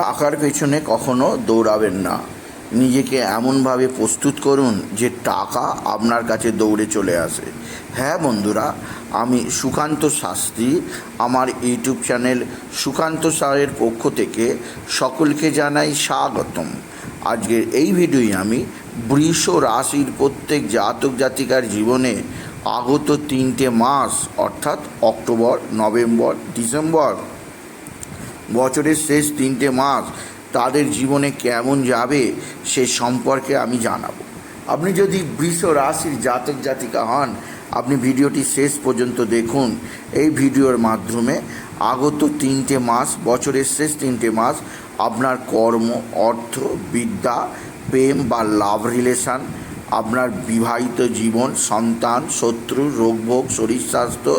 টাকার পেছনে কখনো দৌড়াবেন না। নিজেকে এমনভাবে প্রস্তুত করুন যে টাকা আপনার কাছে দৌড়ে চলে আসে। হ্যাঁ বন্ধুরা, আমি সুকান্ত শাস্ত্রী, আমার ইউটিউব চ্যানেল সুকান্ত স্যারের পক্ষ থেকে সকলকে জানাই স্বাগতম। আজকের এই ভিডিওই আমি বৃষ রাশির প্রত্যেক জাতক জাতিকার জীবনে আগত তিনটে মাস, অর্থাৎ অক্টোবর, নভেম্বর, ডিসেম্বর বছরের শেষ তিনটে মাস তাদের জীবনে কেমন যাবে সে সম্পর্কে আমি জানাব। আপনি যদি বৃষ রাশির জাতক জাতিকা হন, আপনি ভিডিওটি শেষ পর্যন্ত দেখুন। এই ভিডিওর মাধ্যমে আগত তিনটে মাস, বছরের শেষ তিনটে মাস, আপনার কর্ম, অর্থ, বিদ্যা, প্রেম বা লাভ রিলেশান, আপনার বিবাহিত জীবন, সন্তান, শত্রু, রোগভোগ, শরীর স্বাস্থ্য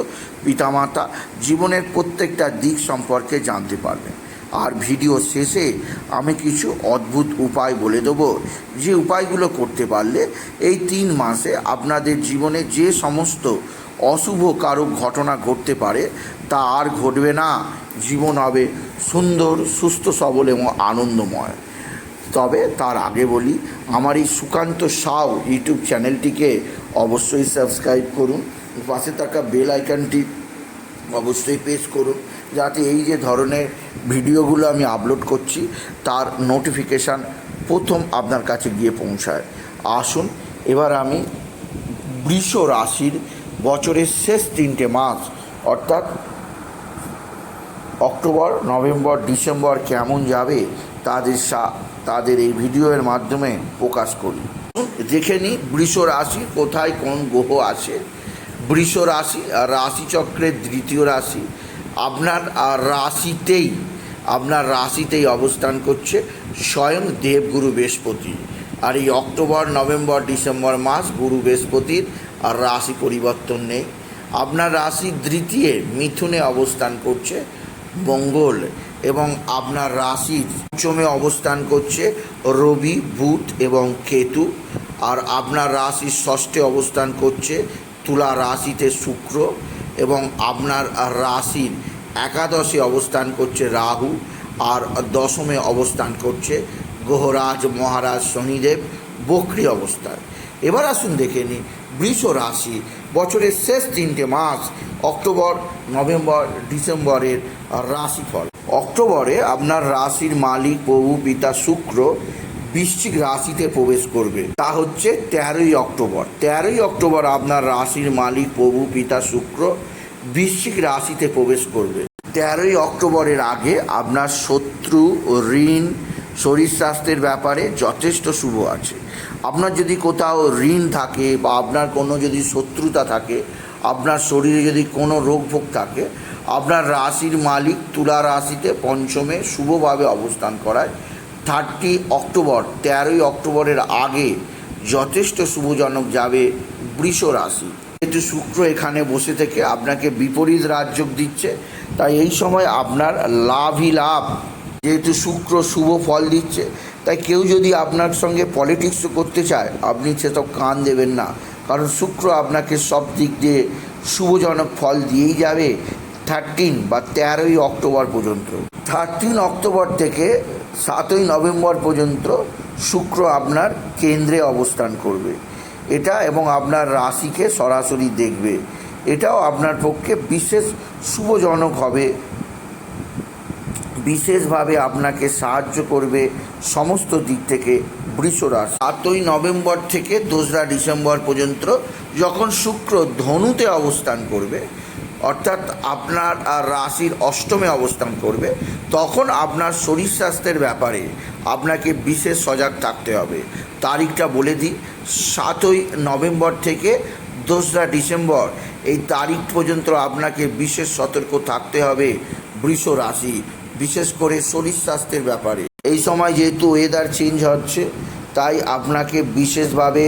পিতামাতা জীবনের প্রত্যেকটা দিক সম্পর্কে জানতে পারবেন। আর ভিডিও শেষে আমি কিছু অদ্ভুত উপায় বলে দেবো। যে উপায়গুলো করতে পারলে এই তিন মাসে আপনাদের জীবনে যে সমস্ত অশুভ কারক ঘটনা ঘটতে পারে, তা আর ঘটবে না। জীবন হবে সুন্দর, সুস্থ, সবল এবং আনন্দময়। তবে তার আগে বলি, আমার এই সুকান্ত সাউ ইউটিউব চ্যানেলটিকে অবশ্যই সাবস্ক্রাইব করুন। পাশে থাকা বেল আইকনটি অবশ্যই পেশ করুন, যাতে এই যে ধরনের ভিডিওগুলো আমি আপলোড করছি, তার নোটিফিকেশান প্রথম আপনার কাছে গিয়ে পৌঁছায়। আসুন, এবার আমি বৃষ রাশির বছরের শেষ তিনটে মাস, অর্থাৎ অক্টোবর, নভেম্বর, ডিসেম্বর কেমন যাবে, তাদের সা- তাদের এই ভিডিওর মাধ্যমে প্রকাশ করি। দেখে নিই বৃষ রাশি কোথায় কোন গ্রহ আছে। বৃষ রাশি রাশিচক্রের দ্বিতীয় রাশি। আপনার রাশিতেই আপনার রাশিতেই অবস্থান করছে স্বয়ং দেবগুরু বৃহস্পতি। আর এই অক্টোবর, নভেম্বর, ডিসেম্বর মাস গুরু বৃহস্পতির আর রাশি পরিবর্তন নেই। আপনার রাশি দ্বিতীয় মিথুনে অবস্থান করছে মঙ্গল এবং আপনার রাশির পঞ্চমে অবস্থান করছে রবি, বুধ এবং কেতু। আর আপনার রাশির ষষ্ঠে অবস্থান করছে তুলা রাশিতে শুক্র এবং আপনার রাশির একাদশে অবস্থান করছে রাহু আর দশমে অবস্থান করছে গ্রহরাজ মহারাজ শনিদেব, বক্রি অবস্থায় এবার আসুন দেখে নিই, বৃষ রাশি, বছরের শেষ তিনটে মাস, অক্টোবর, নভেম্বর, ডিসেম্বরের রাশিফল। অক্টোবরে আপনার রাশির মালিক, প্রভু, পিতা, শুক্র বৃশ্চিক রাশিতে প্রবেশ করবে। তা হচ্ছে তেরোই অক্টোবর। তেরোই অক্টোবর আপনার রাশির মালিক, প্রভু, পিতা, শুক্র বৃশ্চিক রাশিতে প্রবেশ করবে। তেরোই অক্টোবরের আগে আপনার শত্রু ও ঋণ, শরীর স্বাস্থ্যের ব্যাপারে যথেষ্ট শুভ আছে। আপনার যদি কোথাও ঋণ থাকে বা আপনার কোনো যদি শত্রুতা থাকে, আপনার শরীরে যদি কোনো রোগ ভোগ থাকে, আপনার রাশির মালিক তুলা রাশিতে পঞ্চমে শুভভাবে অবস্থান করায় থার্টি অক্টোবর, তেরোই অক্টোবরের আগে যথেষ্ট শুভজনক যাবে বৃষ রাশি। যেহেতু শুক্র এখানে বসে থেকে আপনাকে বিপরীত রাজযোগ দিচ্ছে, তাই এই সময় আপনার লাভই লাভ। যেহেতু শুক্র শুভ ফল দিচ্ছে, তাই কেউ যদি আপনার সঙ্গে পলিটিক্স করতে চায়, আপনি সেসব কান দেবেন না। কারণ শুক্র আপনাকে সব দিক দিয়ে শুভজনক ফল দিয়েই যাবে থার্টিন বা তেরোই অক্টোবর পর্যন্ত। থার্টিন অক্টোবর থেকে সাতই নভেম্বর পর্যন্ত শুক্র আপনার কেন্দ্রে অবস্থান করবে। এটা এবং আপনার রাশিকে সরাসরি দেখবে। এটাও আপনার পক্ষে বিশেষ শুভজনক হবে। বিশেষভাবে আপনাকে সাহায্য করবে সমস্ত দিক থেকে বৃষ রাশি। সাতই নভেম্বর থেকে দোসরা ডিসেম্বর পর্যন্ত যখন শুক্র ধনুতে অবস্থান করবে অর্থাৎ আপনার রাশির অষ্টমে অবস্থান করবে, তখন আপনার শরীর স্বাস্থ্যের ব্যাপারে আপনাকে বিশেষ সজাগ থাকতে হবে। তারিখটা বলে দিই, সাতই নভেম্বর থেকে দোসরা ডিসেম্বর, এই তারিখ পর্যন্ত আপনাকে বিশেষ সতর্ক থাকতে হবে বৃষ রাশি, বিশেষ করে শরীর স্বাস্থ্যের ব্যাপারে। এই সময় যেহেতু ওয়েদার চেঞ্জ হচ্ছে, তাই আপনাকে বিশেষভাবে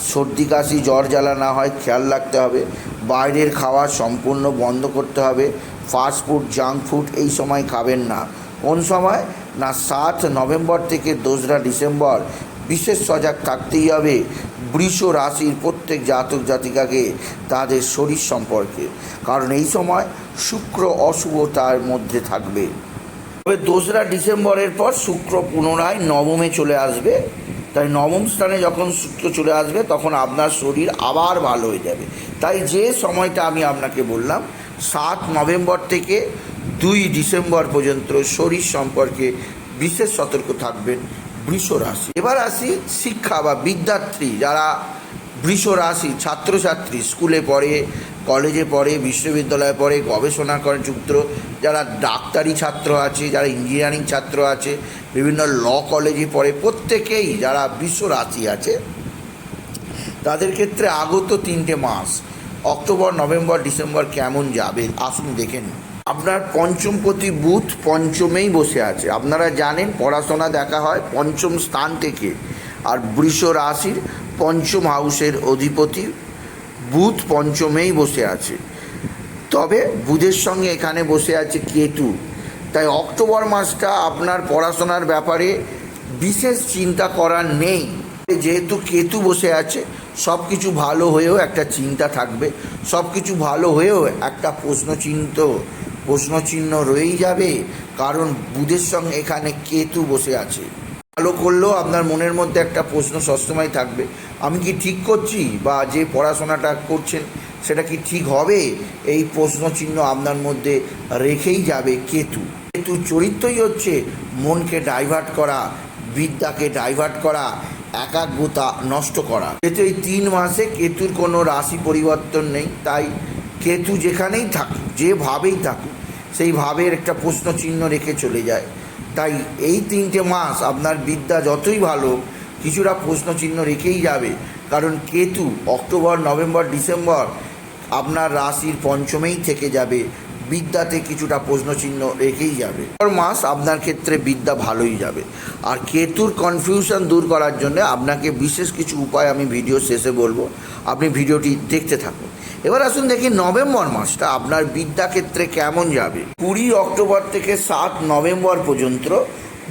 সর্দি, কাশি, জ্বর জ্বালা না হয় খেয়াল রাখতে হবে। বাইরের খাওয়া সম্পূর্ণ বন্ধ করতে হবে। ফাস্ট ফুড জাঙ্ক ফুড এই সময় খাবেন না। কোন সময়? না, সাত নভেম্বর থেকে দোসরা ডিসেম্বর। বিশেষ সজাগ থাকতেই হবে। বৃষ রাশির প্রত্যেক জাতক জাতিকাকে তাদের শরীর সম্পর্কে। কারণ এই সময় শুক্র অশুভতার মধ্যে থাকবে। তবে দোসরা ডিসেম্বরের পর শুক্র পুনরায় নবমে চলে আসবে। তাই নবম স্থানে যখন সূত্র চলে আসবে, তখন আপনার শরীর আবার ভালো হয়ে যাবে। তাই যে সময়টা আমি আপনাকে বললাম, সাত নভেম্বর থেকে দুই ডিসেম্বর পর্যন্ত শরীর সম্পর্কে বিশেষ সতর্ক থাকবেন বৃষ রাশি এবার আসি শিক্ষা বা বিদ্যার্থী যারা বৃষ রাশি ছাত্রছাত্রী, স্কুলে পড়ে, কলেজে পড়ে, বিশ্ববিদ্যালয়ে পড়ে, গবেষণা করে যুক্ত, যারা ডাক্তারি ছাত্র আছে, যারা ইঞ্জিনিয়ারিং ছাত্র আছে, বিভিন্ন ল কলেজে পড়ে, প্রত্যেকেই যারা বিশ্ব রাশি আছে, তাদের ক্ষেত্রে আগত তিনটে মাস, অক্টোবর, নভেম্বর, ডিসেম্বর কেমন যাবে আসুন দেখে নিন। আপনার পঞ্চমপতি বুথ পঞ্চমেই বসে আছে, আপনারা জানেন পড়াশোনা দেখা হয় পঞ্চম স্থান থেকে, আর বৃষ রাশির পঞ্চম হাউসের অধিপতি, বুধ পঞ্চমেই বসে আছে। তবে বুধের সঙ্গে এখানে বসে আছে কেতু। তাই অক্টোবর মাসটা আপনার পড়াশোনার ব্যাপারে বিশেষ চিন্তা করার নেই। যেহেতু কেতু বসে আছে সব কিছু ভালো হয়েও একটা চিন্তা থাকবে। সব কিছু ভালো হয়েও একটা প্রশ্নচিহ্ন প্রশ্নচিহ্ন রয়েই যাবে। কারণ বুধের সঙ্গে এখানে কেতু বসে আছে। ভালো করলেও আপনার মনের মধ্যে একটা প্রশ্ন সবসময় থাকবে। আমি কি ঠিক করছি বা যে পড়াশোনাটা করছেন সেটা কি ঠিক হবে? এই প্রশ্ন চিহ্ন আপনার মধ্যে রেখেই যাবে কেতু। কেতুর চরিত্রই হচ্ছে মনকে ডাইভার্ট করা, বিদ্যাকে ডাইভার্ট করা, একাগ্রতা নষ্ট করা। যেহেতু এই তিন মাসে কেতুর কোনো রাশি পরিবর্তন নেই, তাই কেতু যেখানেই থাকুক যেভাবেই থাকুক, সেই ভাবের একটা প্রশ্ন চিহ্ন রেখে চলে যায়। তাই এই তিনটে মাস আপনার বিদ্যা যতই ভালো, কিছুটা প্রশ্ন চিহ্ন রেখেই যাবে। কারণ কেতু অক্টোবর, নভেম্বর, ডিসেম্বর আপনার রাশির পঞ্চমেই থেকে যাবে। বিদ্যাতে কিছুটা প্রশ্নচিহ্ন রেখেই যাবে। মাস আপনার ক্ষেত্রে বিদ্যা ভালোই যাবে। আর কেতুর কনফিউশন দূর করার জন্য আপনাকে বিশেষ কিছু উপায় আমি ভিডিও শেষে বলব। আপনি ভিডিওটি দেখতে থাকুন। এবার আসুন দেখি নভেম্বর মাসটা আপনার বিদ্যা ক্ষেত্রে কেমন যাবে? কুড়ি অক্টোবর থেকে সাত নভেম্বর পর্যন্ত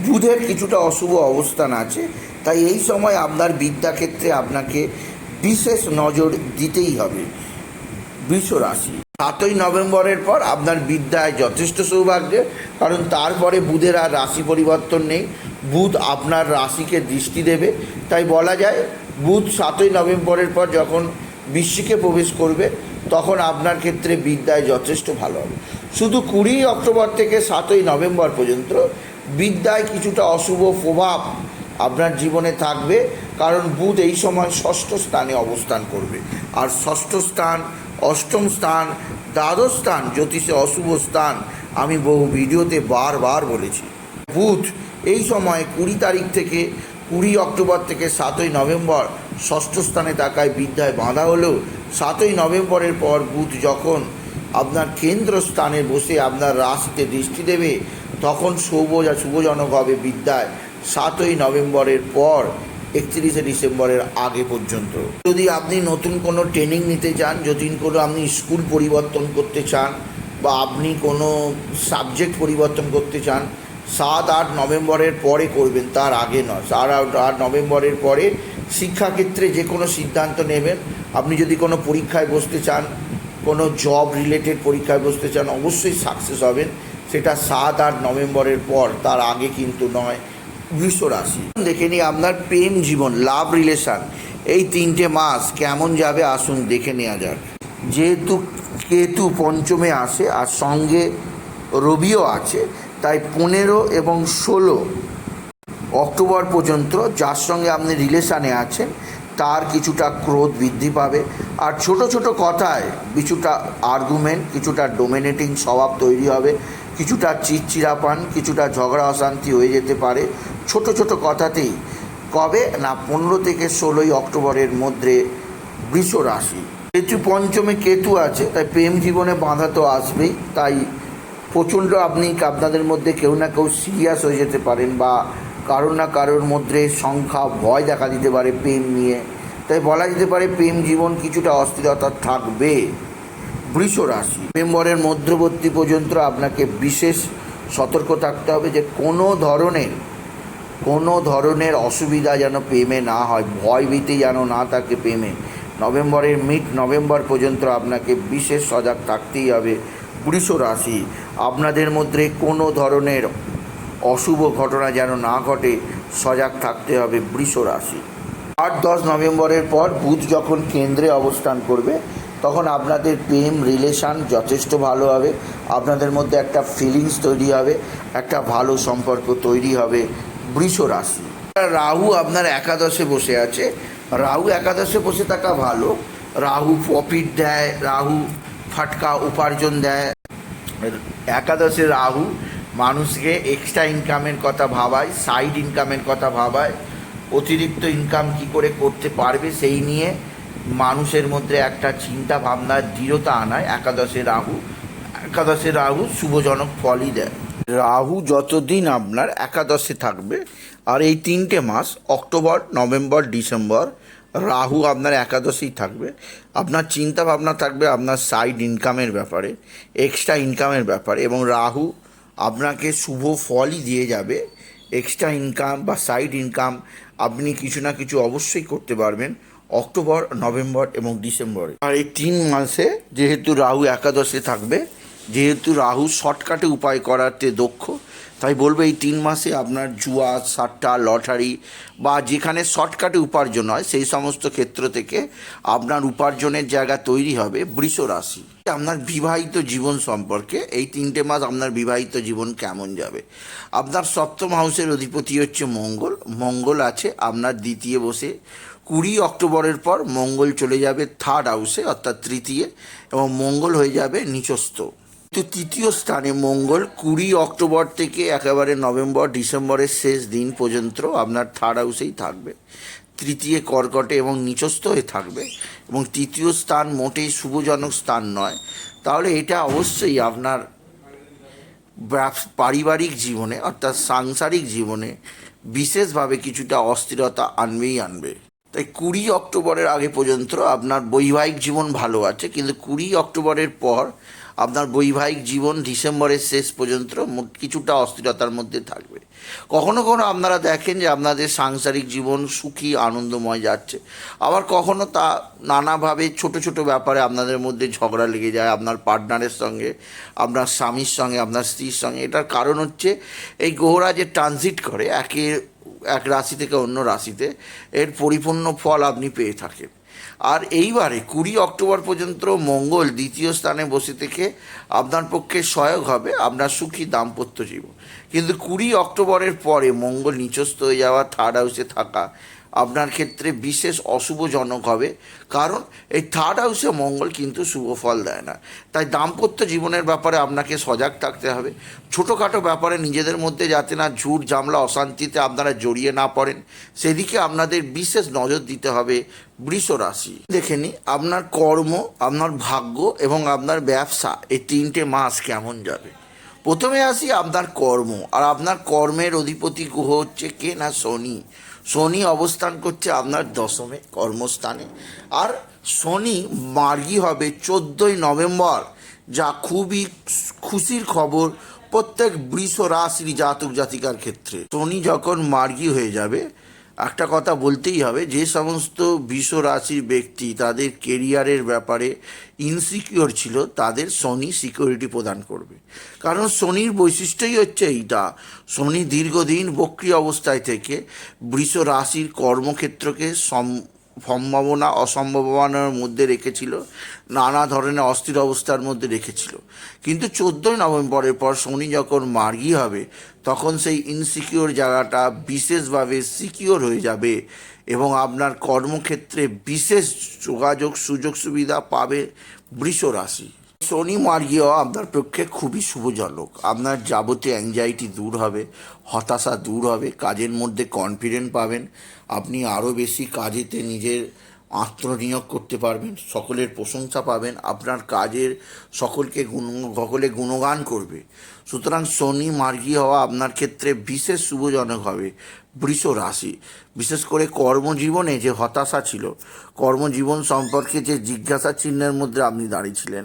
বুধের কিছুটা অশুভ অবস্থান আছে, তাই এই সময় আপনার বিদ্যা ক্ষেত্রে আপনাকে বিশেষ নজর দিতেই হবে। বৃষ রাশি, সাতই নভেম্বরের পর আপনার বিদ্যায় যথেষ্ট সৌভাগ্য, কারণ তারপরে বুধের আর রাশি পরিবর্তন নেই। বুধ আপনার রাশিকে দৃষ্টি দেবে, তাই বলা যায় বুধ সাতই নভেম্বরের পর যখন বৃশ্চিকে প্রবেশ করবে, তখন আপনার ক্ষেত্রে বিদ্যায় যথেষ্ট ভালো হবে। শুধু কুড়ি অক্টোবর থেকে সাতই নভেম্বর পর্যন্ত বিদ্যায় কিছুটা অশুভ প্রভাব আপনার জীবনে থাকবে, কারণ বুধ এই সময় ষষ্ঠ স্থানে অবস্থান করবে। আর ষষ্ঠ স্থান, অষ্টম স্থান, দ্বাদশ স্থান, জ্যোতিষে অশুভ স্থান আমি বহু ভিডিওতে বারবার বলেছি। বুধ এই সময় কুড়ি তারিখ থেকে কুড়ি অক্টোবর থেকে সাতই নভেম্বর ষষ্ঠ স্থানে তাকায় বিদ্যায় বাঁধা হলেও সাতই নভেম্বরের পর বুধ যখন আপনার কেন্দ্র স্থানে বসে আপনার রাশিতে দৃষ্টি দেবে, তখন শুভ যা শুভজনক হবে বিদ্যায় সাতই নভেম্বরের পর একত্রিশে ডিসেম্বরের আগে পর্যন্ত। যদি আপনি নতুন কোনো ট্রেনিং নিতে চান, যদি কোনো আপনি স্কুল পরিবর্তন করতে চান বা আপনি কোনো সাবজেক্ট পরিবর্তন করতে চান, সাত আট নভেম্বরের পরে করবেন, তার আগে নয়। সাত আট আট নভেম্বরের পরে শিক্ষাক্ষেত্রে যে কোনো সিদ্ধান্ত নেবেন। আপনি যদি কোনো পরীক্ষায় বসতে চান, কোনো জব রিলেটেড পরীক্ষায় বসতে চান, অবশ্যই সাকসেস হবেন। সেটা সাত আট নভেম্বরের পর, তার আগে কিন্তু নয়, বৃষ রাশি। দেখে নিই আপনার প্রেম জীবন লাভ রিলেশন এই তিনটে মাস কেমন যাবে আসুন দেখে নেওয়া যাক। যেহেতু কেতু পঞ্চমে আসে, আর সঙ্গে রবিও আছে, তাই পনেরো এবং ষোলো অক্টোবর পর্যন্ত যার সঙ্গে আপনি রিলেশানে আছেন, তার কিছুটা ক্রোধ বৃদ্ধি পাবে। আর ছোট ছোট কথায় কিছুটা আর্গুমেন্ট কিছুটা ডোমিনেটিং স্বভাব তৈরি হবে। কিছুটা চিরচিরাপান কিছুটা ঝগড়া অশান্তি হয়ে যেতে পারে। ছোট ছোট কথাতেই কবে না পনেরো থেকে ষোলোই অক্টোবরের মধ্যে বৃষ রাশি। কেতু পঞ্চমে কেতু আছে, তাই প্রেম জীবনে বাধা তো আসবেই। তাই প্রচণ্ড আপনি আপনাদের মধ্যে কেউ না কেউ সিরিয়াস হয়ে যেতে পারেন বা কারোর না কারোর মধ্যে সংখ্যা, ভয় দেখা দিতে পারে প্রেম নিয়ে। তাই বলা যেতে পারে প্রেম জীবন কিছুটা অস্থিরতা থাকবে। বৃষ রাশি, নভেম্বরের মধ্যবর্তী পর্যন্ত আপনাকে বিশেষ সতর্ক থাকতে হবে যে কোনো ধরনের কোনো ধরনের অসুবিধা যেন প্রেমে না হয়, ভয় ভীতি যেন না থাকে প্রেমে। নভেম্বরের মিড নভেম্বর পর্যন্ত আপনাকে বিশেষ সজাগ থাকতেই হবে বৃষ রাশি। আপনাদের মধ্যে কোনো ধরনের অশুভ ঘটনা যেন না ঘটে, সজাগ থাকতে হবে বৃষ রাশি। আট, দশ নভেম্বরের পর বুধ যখন কেন্দ্রে অবস্থান করবে, তখন আপনাদের প্রেম, রিলেশান যথেষ্ট ভালো হবে। আপনাদের মধ্যে একটা ফিলিংস তৈরি হবে, একটা ভালো সম্পর্ক তৈরি হবে বৃষ রাশি। রাহু আপনার একাদশে বসে আছে। রাহু একাদশে বসে থাকা ভালো। রাহু প্রফিট দেয়, রাহু ফাটকা উপার্জন দেয়। একাদশে রাহু মানুষকে এক্সট্রা ইনকামের কথা ভাবায় সাইড ইনকামের কথা ভাবায়, অতিরিক্ত ইনকাম কি করে করতে পারবে সেই নিয়ে মানুষের মধ্যে একটা চিন্তা ভাবনা, দৃঢ়তা আনায় একাদশে রাহু। একাদশে রাহু শুভজনক ফলই দেয়। রাহু যতদিন আপনার একাদশে থাকবে, আর এই তিনটে মাস, অক্টোবর, নভেম্বর, ডিসেম্বর, রাহু আপনার একাদশেই থাকবে। আপনার চিন্তা ভাবনা থাকবে আপনার সাইড ইনকামের ব্যাপারে এক্সট্রা ইনকামের ব্যাপারে, এবং রাহু আপনাকে শুভ ফলই দিয়ে যাবে এক্সট্রা ইনকাম বা সাইড ইনকাম আপনি কিছু না কিছু অবশ্যই করতে পারবেন অক্টোবর, নভেম্বর এবং ডিসেম্বরে। আর এই তিন মাসে যেহেতু রাহু একাদশে থাকবে, যেহেতু রাহু শর্টকাটে উপায় করাতে দক্ষ তাই বলব এই তিন মাসে আপনার জুয়া, সাট্টা, লটারি বা যেখানে শর্টকাটে উপার্জন হয়, সেই সমস্ত ক্ষেত্র থেকে আপনার উপার্জনের জায়গা তৈরি হবে বৃষ রাশি। আপনার বিবাহিত জীবন সম্পর্কে এই তিনটে মাস আপনার বিবাহিত জীবন কেমন যাবে? আপনার সপ্তম হাউসের অধিপতি হচ্ছে মঙ্গল। মঙ্গল আছে, আপনার দ্বিতীয় বসে কুড়ি অক্টোবরের পর মঙ্গল চলে যাবে থার্ড হাউসে অর্থাৎ তৃতীয়, এবং মঙ্গল হয়ে যাবে নিচস্থ। কিন্তু তৃতীয় স্থানে মঙ্গল, কুড়ি অক্টোবর থেকে একেবারে নভেম্বর, ডিসেম্বরের শেষ দিন পর্যন্ত আপনার থার্ড হাউসেই থাকবে। তৃতীয় কর্কটে এবং নিচস্থ হয়ে থাকবে এবং তৃতীয় স্থান মোটেই শুভজনক স্থান নয়। তাহলে এটা অবশ্যই আপনার পারিবারিক জীবনে অর্থাৎ সাংসারিক জীবনে বিশেষভাবে কিছুটা অস্থিরতা আনবেই আনবে। তাই কুড়ি অক্টোবরের আগে পর্যন্ত আপনার বৈবাহিক জীবন ভালো আছে, কিন্তু কুড়ি অক্টোবরের পর আপনার বৈবাহিক জীবন ডিসেম্বরের শেষ পর্যন্ত কিছুটা অস্থিরতার মধ্যে থাকবে। কখনো কখনো আপনারা দেখেন যে আপনাদের সাংসারিক জীবন সুখী, আনন্দময় যাচ্ছে। আবার কখনো তা নানাভাবে ছোট ছোট ব্যাপারে আপনাদের মধ্যে ঝগড়া লেগে যায়, আপনার পার্টনারের সঙ্গে, আপনার স্বামীর সঙ্গে, আপনার স্ত্রীর সঙ্গে। এটার কারণ হচ্ছে এই গ্রহরা যে ট্রানজিট করে, একে এক রাশি থেকে অন্য রাশিতে, এর পরিপূর্ণ ফল আপনি পেয়ে থাকেন। আর এইবারে কুড়ি অক্টোবর পর্যন্ত মঙ্গল দ্বিতীয় স্থানে বসে থেকে আপনার পক্ষে সহায়ক হবে, আপনার সুখী দাম্পত্য জীবন। কিন্তু কুড়ি অক্টোবরের পরে মঙ্গল নিচস্থ হয়ে যাওয়া থার্ড হাউসে থাকা আপনার ক্ষেত্রে বিশেষ অশুভজনক হবে। কারণ এই থার্ড হাউসে মঙ্গল কিন্তু শুভ ফল দেয় না। তাই দাম্পত্য জীবনের ব্যাপারে আপনাকে সজাগ থাকতে হবে। ছোটোখাটো ব্যাপারে নিজেদের মধ্যে যাতে না ঝুট জামলা অশান্তিতে আপনারা জড়িয়ে না পড়েন। সেদিকে আপনাদের বিশেষ নজর দিতে হবে বৃষ রাশি। দেখে নি আপনার কর্ম, আপনার ভাগ্য এবং আপনার ব্যবসা, এই তিনটে মাস কেমন যাবে? প্রথমে আসি আপনার কর্ম। আর আপনার কর্মের অধিপতি গ্রহ হচ্ছে কে না শনি। শনি অবস্থান করছে আপনার দশমে কর্মস্থানে। আর শনি মার্গি হবে চোদ্দই নভেম্বর, যা খুবই খুশির খবর প্রত্যেক বৃষ রাশির জাতক জাতিকার ক্ষেত্রে। শনি যখন মার্গি হয়ে যাবে একটা কথা বলতেই হবে, যে সমস্ত বিষ রাশির ব্যক্তি তাদের কেরিয়ারের ব্যাপারে ইনসিকিওর ছিল, তাদের শনি সিকিউরিটি প্রদান করবে। কারণ শনির বৈশিষ্ট্যই হচ্ছে এইটা, শনি দীর্ঘদিন বক্রি অবস্থায় থেকে, বৃষ রাশির কর্মক্ষেত্রকে সম সম্ভাবনা, অসম্ভাবনার মধ্যে রেখেছিল, নানা ধরনের অস্থির অবস্থার মধ্যে রেখেছিল। কিন্তু চোদ্দোই নভেম্বরের পর শনি যখন মার্গি হবে, তখন সেই ইনসিকিওর জায়গাটা বিশেষভাবে সিকিওর হয়ে যাবে এবং আপনার কর্মক্ষেত্রে বিশেষ যোগাযোগ, সুযোগ সুবিধা পাবে বৃষ রাশি। শনি মার্গীয় আপনার পক্ষে খুবই শুভজনক। আপনার যাবতীয় অ্যাংজাইটি দূর হবে, হতাশা দূর হবে, কাজের মধ্যে কনফিডেন্ট পাবেন আপনি আরও বেশি কাজেতে নিজের আত্মনিয়োগ করতে পারবেন, সকলের প্রশংসা পাবেন, আপনার কাজের সকলকে গুণ, সকলে গুণগান করবে। সুতরাং শনি মার্গী হওয়া আপনার ক্ষেত্রে বিশেষ শুভজনক হবে। বৃষ রাশি বিশেষ করে কর্মজীবনে যে হতাশা ছিল, কর্মজীবন সম্পর্কে যে জিজ্ঞাসা চিহ্নের মধ্যে আপনি দাঁড়িয়েছিলেন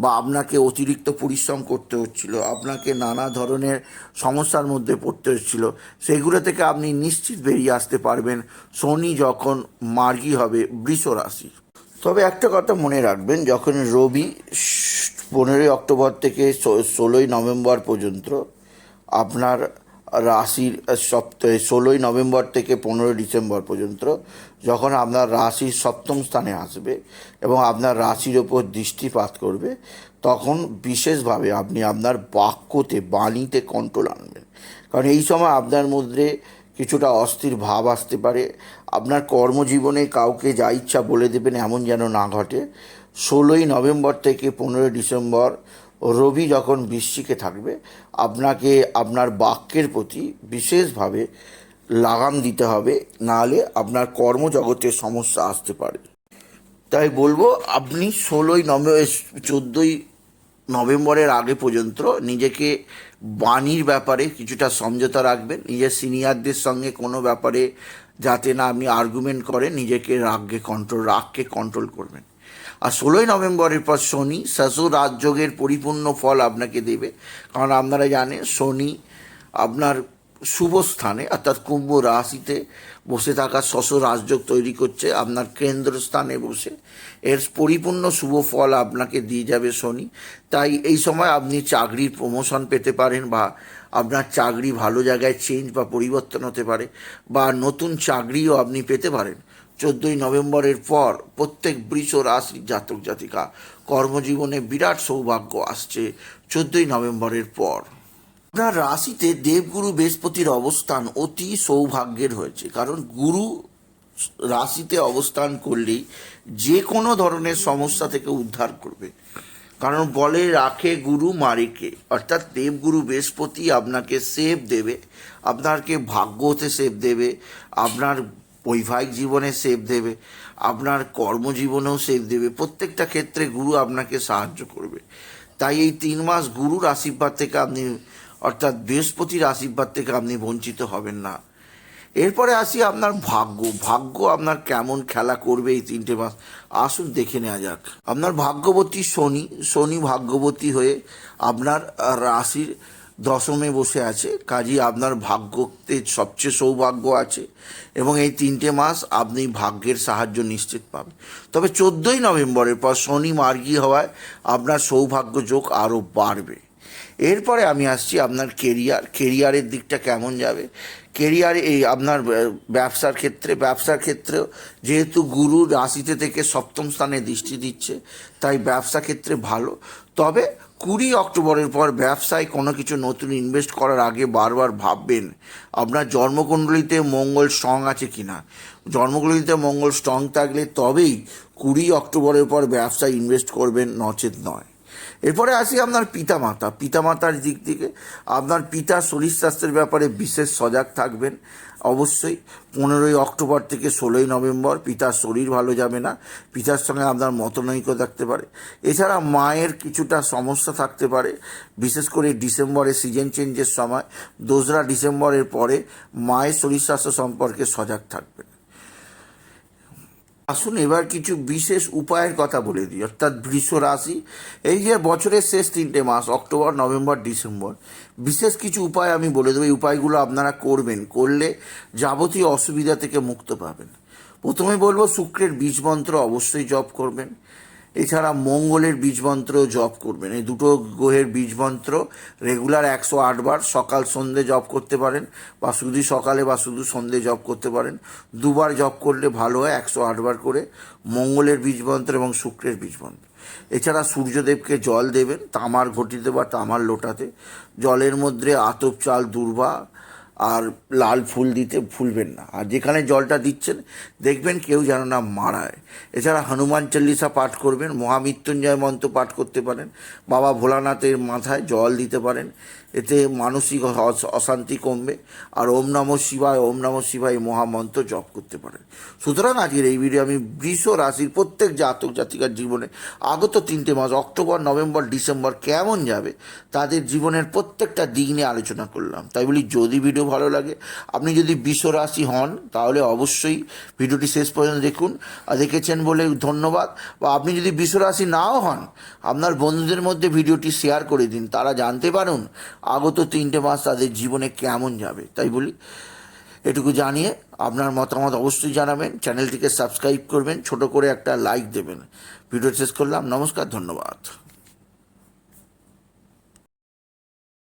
বা আপনাকে অতিরিক্ত পরিশ্রম করতে হচ্ছিল, আপনাকে নানা ধরনের সমস্যার মধ্যে পড়তে হচ্ছিল, সেগুলো থেকে আপনি নিশ্চিত বেরিয়ে আসতে পারবেন শনি যখন মার্গী হবে বৃষ রাশি তবে একটা কথা মনে রাখবেন, যখন রবি পনেরোই অক্টোবর থেকে ষোলোই নভেম্বর পর্যন্ত আপনার রাশির সপ্তাহে ষোলোই নভেম্বর থেকে পনেরোই ডিসেম্বর পর্যন্ত যখন আপনার রাশির সপ্তম স্থানে আসবে এবং আপনার রাশির ওপর দৃষ্টিপাত করবে, তখন বিশেষভাবে আপনি আপনার বাক্যতে, বাণীতে কন্ট্রোল আনবেন। কারণ এই সময় আপনার মধ্যে কিছুটা অস্থির ভাব আসতে পারে। আপনার কর্মজীবনে কাউকে যা ইচ্ছা বলে দেবেন এমন যেন না ঘটে। ষোলোই নভেম্বর থেকে পনেরোই ডিসেম্বর রবি যখন বৃশ্চিকে থাকবে, আপনাকে আপনার বাক্যের প্রতি বিশেষভাবে লাগাম দিতে হবে, নাহলে আপনার কর্মজগতে সমস্যা আসতে পারে। তাই বলব, আপনি ষোলোই নভেম্বর চোদ্দোই নভেম্বরের আগে পর্যন্ত নিজেকে বাণীর ব্যাপারে কিছুটা সমঝোতা রাখবেন। নিজের সিনিয়রদের সঙ্গে কোনো ব্যাপারে যাতে না আপনি আর্গুমেন্ট করেন, নিজেকে রাগকে কন্ট্রোল রাগকে কন্ট্রোল করবেন। আর ষোলোই নভেম্বরের পর শনি, শাশু রাজযোগের পরিপূর্ণ ফল আপনাকে দেবে। কারণ আপনারা জানেন, শনি আপনার শুভ স্থানে, অর্থাৎ কুম্ভ রাশিতে বসে থাকা শশ রাজযোগ তৈরি করছে, আপনার কেন্দ্রস্থানে বসে। এর পরিপূর্ণ শুভ ফল আপনাকে দিয়ে যাবে শনি। তাই এই সময় আপনি চাকরির প্রমোশন পেতে পারেন বা আপনার চাকরি ভালো জায়গায় চেঞ্জ বা পরিবর্তন হতে পারে বা নতুন চাকরিও আপনি পেতে পারেন। চোদ্দোই নভেম্বরের পর প্রত্যেক বৃষ রাশির জাতক জাতিকা কর্মজীবনে বিরাট সৌভাগ্য আসছে চোদ্দোই নভেম্বরের পর। আপনার রাশিতে দেবগুরু বৃহস্পতির অবস্থান অতি সৌভাগ্যের হয়েছে, কারণ গুরু রাশিতে অবস্থান করলেই যে কোনো ধরনের সমস্যা থেকে উদ্ধার করবে। কারণ বলে রাখে গুরু মারিকে, অর্থাৎ দেবগুরু বৃহস্পতি আপনাকে সেভ দেবে, আপনাকে ভাগ্যতে সেভ দেবে, আপনার বৈবাহিক জীবনে সেভ দেবে, আপনার কর্মজীবনেও সেভ দেবে, প্রত্যেকটা ক্ষেত্রে গুরু আপনাকে সাহায্য করবে। তাই এই তিন মাস গুরুর আশীর্বাদ থেকে আপনি, অর্থাৎ বৃহস্পতির আশীর্বাদ থেকে আপনি বঞ্চিত হবেন না। এরপরে আসি আপনার ভাগ্য। ভাগ্য আপনার কেমন খেলা করবে এই তিনটে মাস? আসুন দেখে নেওয়া যাক। আপনার ভাগ্যবতী শনি শনি ভাগ্যবতী হয়ে আপনার রাশির দশমে বসে আছে। কাজী আপনার ভাগ্যতে সবচেয়ে সৌভাগ্য আছে এবং এই তিনটে মাস আপনি ভাগ্যের সাহায্য নিশ্চিত পাবেন। তবে চোদ্দোই নভেম্বরের পর শনি মার্গী হওয়ায় আপনার সৌভাগ্য যোগ আরও বাড়বে। এরপরে আমি আসছি আপনার কেরিয়ার। কেরিয়ারের দিকটা কেমন যাবে? কেরিয়ারে এই আপনার ব্যবসার ক্ষেত্রে, ব্যবসার ক্ষেত্রেও যেহেতু গুরু রাশিতে থেকে সপ্তম স্থানে দৃষ্টি দিচ্ছে, তাই ব্যবসা ক্ষেত্রে ভালো। তবে কুড়ি অক্টোবরের পর ব্যবসায় কোনো কিছু নতুন ইনভেস্ট করার আগে বারবার ভাববেন, আপনার জন্মকুণ্ডলিতে মঙ্গল স্ট্রং আছে কি না জন্মকুণ্ডলিতে মঙ্গল স্ট্রং থাকলে তবেই কুড়ি অক্টোবরের পর ব্যবসায় ইনভেস্ট করবেন নচেত নয়। এরপরে আসি আপনার পিতামাতা। পিতামাতার দিক থেকে আপনার পিতা শরীর স্বাস্থ্যের ব্যাপারে বিশেষ সজাগ থাকবেন। অবশ্যই পনেরোই অক্টোবর থেকে ষোলোই নভেম্বর পিতার শরীর ভালো যাবে না। পিতার সঙ্গে আপনার মতনৈক্য থাকতে পারে। এছাড়া মায়ের কিছুটা সমস্যা থাকতে পারে। বিশেষ করে ডিসেম্বরে সিজন চেঞ্জের সময়, দোসরা ডিসেম্বরের পরে মায়ের শরীর স্বাস্থ্য সম্পর্কে সজাগ থাকবেন। আসুন এবার কিছু বিশেষ উপায়ের কথা বলে দিই। অর্থাৎ বৃষ রাশি, এই যে বছরের শেষ তিনটে মাস, অক্টোবর, নভেম্বর, ডিসেম্বর বিশেষ কিছু উপায় আমি বলে দেবো। এই উপায়গুলো আপনারা করবেন। করলে যাবতীয় অসুবিধা থেকে মুক্ত পাবেন। প্রথমে বলব, শুক্রের বীজ মন্ত্র অবশ্যই জপ করবেন। এছাড়া মঙ্গলের বীজ মন্ত্র জপ করবেন। এই দুটো গ্রহের বীজ মন্ত্র রেগুলার একশো আটবার সকাল, সন্ধে জপ করতে পারেন বা শুধু সকালে বা শুধু সন্ধে জপ করতে পারেন। দুবার জপ করলে ভালো হয়, একশো আটবার করে মঙ্গলের বীজ মন্ত্র এবং শুক্রের বীজ মন্ত্র। এছাড়া সূর্যদেবকে জল দেবেন, তামার ঘটিতে বা তামার লোটাতে। জলের মধ্যে আতপ চাল, দুর্বা আর লাল ফুল দিতে ভুলবেন না। আর যেখানে জলটা দিচ্ছেন, দেখবেন কেউ যেন না মারায়। এছাড়া হনুমান চল্লিশা পাঠ করবেন মহামৃত্যুঞ্জয় মন্ত্র পাঠ করতে পারেন, বাবা ভোলানাথের মাথায় জল দিতে পারেন। এতে মানসিক অশান্তি কমবে আর ওম নম শিবায়, ওম নম শিবায় মহামন্ত্র জপ করতে পারেন সুতরাং আজকের এই ভিডিও আমি বৃষ রাশির প্রত্যেক জাতক জাতিকার জীবনে আগত তিনটে মাস, অক্টোবর, নভেম্বর, ডিসেম্বর কেমন যাবে তাদের জীবনের প্রত্যেকটা দিক নিয়ে আলোচনা করলাম। তাই বলি, যদি ভিডিও ভালো লাগে, আপনি যদি বৃষ রাশি হন, তাহলে অবশ্যই ভিডিওটি শেষ পর্যন্ত দেখুন। আর দেখেছেন বলে ধন্যবাদ। বা আপনি যদি বৃষ রাশি নাও হন, আপনার বন্ধুদের মধ্যে ভিডিওটি শেয়ার করে দিন। তারা জানতে পারুন আগত তিনটে মাস তাদের জীবনে কেমন যাবে, তাই বলি। এটুকু জানিয়ে আপনার মতামত অবশ্যই জানাবেন, চ্যানেলটিকে সাবস্ক্রাইব করবেন, ছোট করে একটা লাইক দেবেন। ভিডিও শেষ করলাম, নমস্কার, ধন্যবাদ।